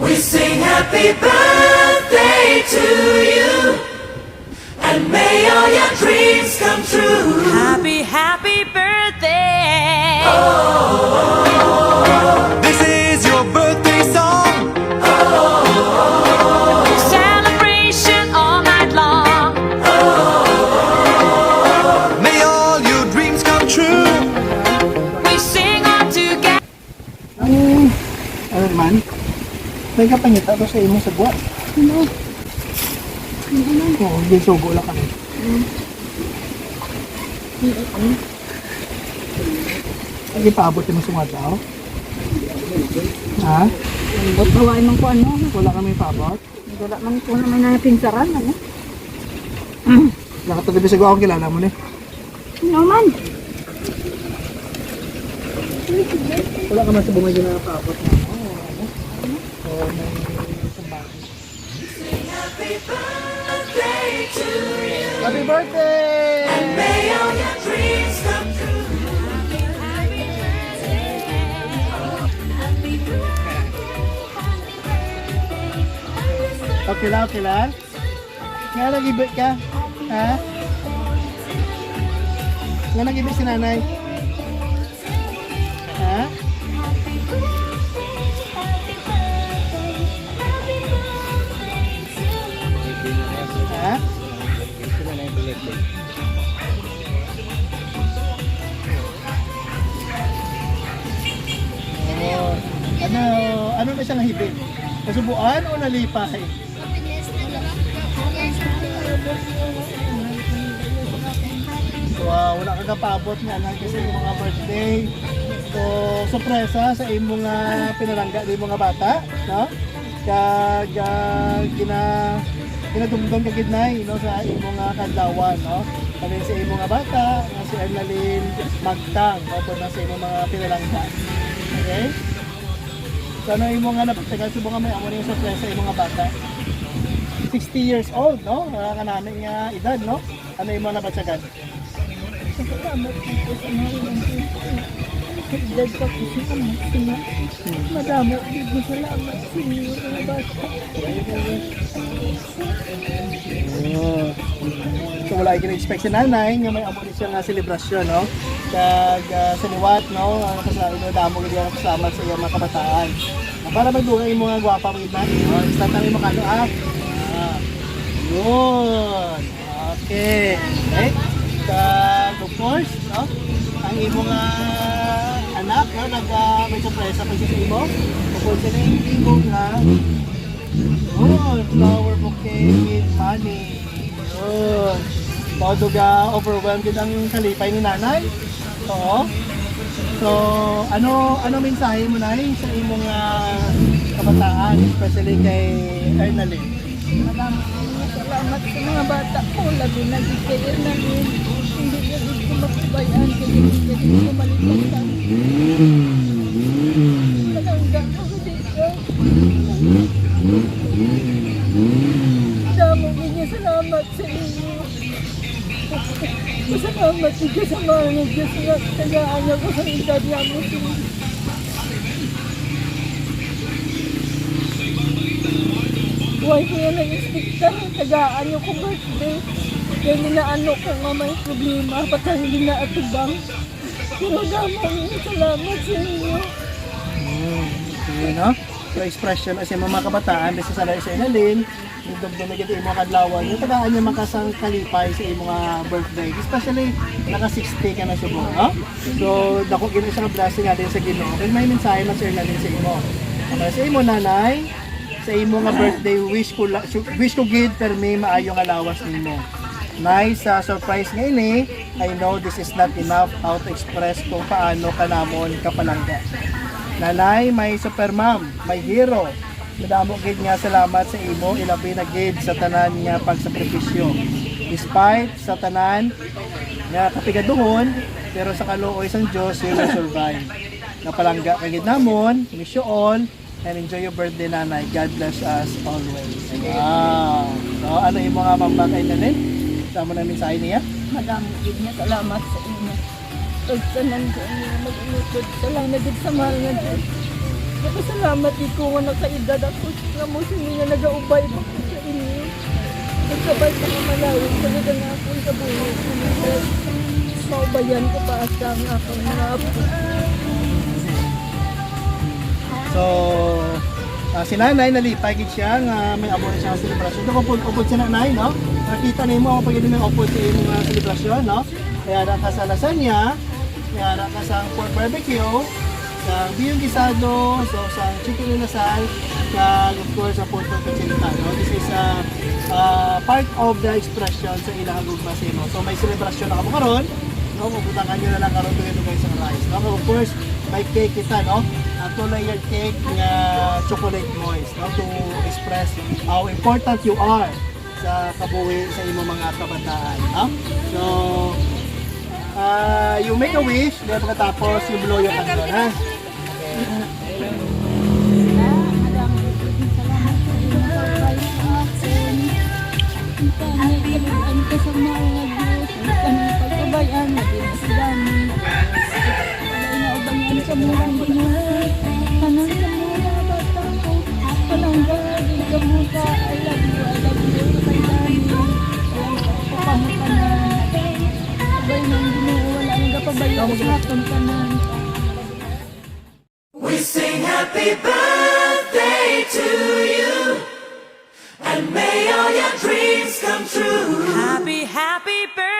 We sing happy birthday to you. And may all your dreams come true. Happy, happy birthday. Oh, This is your birthday song. Celebration all night long. May all your dreams come true. We sing all together. Ano, ano naman? May kapangita to sa imong sagwa. Ano? Ano? Oo, di sugo lang kami. Lagi paabot yung sumataw? Ha? Bot bawain man ko ano. Wala kami paabot? Wala man ko naman na pinsaran ano. Nakatabi sa akong kilala mo ni. Ano man. Wala ka man sa bumay na paabot na. Oo, may sumbahan. Happy birthday! May all your dreams come true. Okay lang, okay lang. Nga nag-ibig ka? Ha? Nga nag-ibig si nanay? Ha? Oh, ano, ano na siyang hibig? Nasubuan o nalipay? Wow, wala kang kapabot nga lang kasi yung mga birthday. So, sorpresa sa imong nga pinalangga di mga bata, no? Kag uh, gina kinadumdum ka gidnay no sa imong nga kadlawan, no? Kani sa imong nga bata, nga si Ernaline Magtang, no? na sa imong mga pinalangga. Okay? So, ano imong nga napagtagal sa mga may amo na yung sorpresa sa imong nga bata? 60 years old, no? Ka namin nga edad, no? Ano imong napagtagal? Sa Dad ka po sa mga Madamo, bigyan salamat sa inyo mga bata. Oh. So wala yung expect si nanay nga may amo ni siya nga selebrasyon no. Kag uh, sa liwat no, ang kasalanan no damo gid ang kasama sa iyang mga kabataan. Ah, Para magdungay mo nga gwapa mo itan. No, start na mo kano ah. Ah. Yun. Okay. Okay. Kag course, no? Ang imo nga anak no, nag uh, may surpresa pa siya sa imo. Tungkol sa yung imo nga Oh, flower bouquet with money. Yun. Todo ga overwhelmed din ang kalipay ni nanay. Oo. So, ano ano mensahe mo na sa imong uh, kabataan, especially kay Ernaline? Madamo, salamat sa mga bata ko. Labi na kayo na. Hindi makubayan. Kasi hindi ko malimutan. Palangga ako dito. Damo niya salamat sa inyo. Salamat sa sa mga Diyos na tagaan niyo ko sa edad namin. Huwag ko yan nag-expecta. Tagaan niyo ko birthday. Kaya ninaano ko nga may problema. Baka hindi na atubang. Pero damo niyo salamat sa inyo. You know? So, expression as yung mga kabataan, basta sa sa Ernaline, yung dugdog na gito yung mga kadlawan, yung tagaan niya makasang kalipay sa imong mga birthday. Especially, naka 60 ka na siya no? So, dako gino siya blessing nga din sa Ginoo. Kaya may mensahe na sa Ernaline sa imo. Okay, sa imo nanay, sa imo nga birthday wish ko wish ko gid per may maayong alawas nimo. Nice sa surprise nga ini. I know this is not enough how to express kung paano ka namon kapalangga. Nanay, may super mom, may hero. Madamo gid nga salamat sa imo ilabi na gid sa tanan nga pagsakripisyo. Despite sa tanan nga kapigaduhon, pero sa kaluoy sang Dios you will survive. Napalangga ka gid namon, wish you all and enjoy your birthday nanay. God bless us always. Wow. So ano yung mga pambakay na Sama na mensahe niya? Madami din niya salamat sa inyo. Pag sa nandun niyo mag-inukod, salamat din sa mahal na Diyos. Nagpasalamat ko nga nakaedad ako. Nga mo hindi nga nagaubay pa ko sa inyo. Nagkabay pa ka malawin. Talaga nga ako sa buhay. Maubayan ko pa asa ang akong mga apo. So, ah, si nanay nalipay gid siya nga may abo na siya nga selebrasyon. Ito upod upod si nanay, no? Nakita nimo ang pagiging ng upod sa imong mga selebrasyon, no? Kaya na ka sa lasagna, kaya na ka sa pork barbecue, sa biyong gisado, so sa chicken inasal, sa of course sa pork pechinita, no? This is a part of the expression sa ilang gugma sa imo. So may selebrasyon na kamo karon, no? Pupuntahan nyo na lang karon dito guys sa rice. No? Of course, may cake kita, no? Ang two layer cake nga chocolate moist, no? To express how important you are sa kabuhi sa imo mga kabataan, no? So, ah you make a wish, then pagkatapos you blow your candle, ha? Ang And may all your dreams come true. Happy, happy birthday.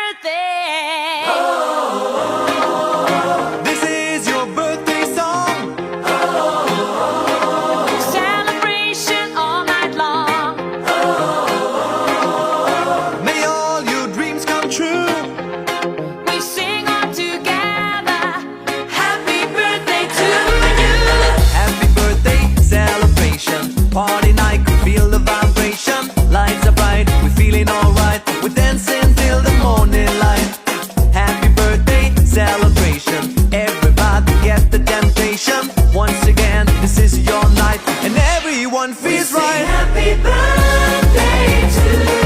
one feels right. Happy birthday to you.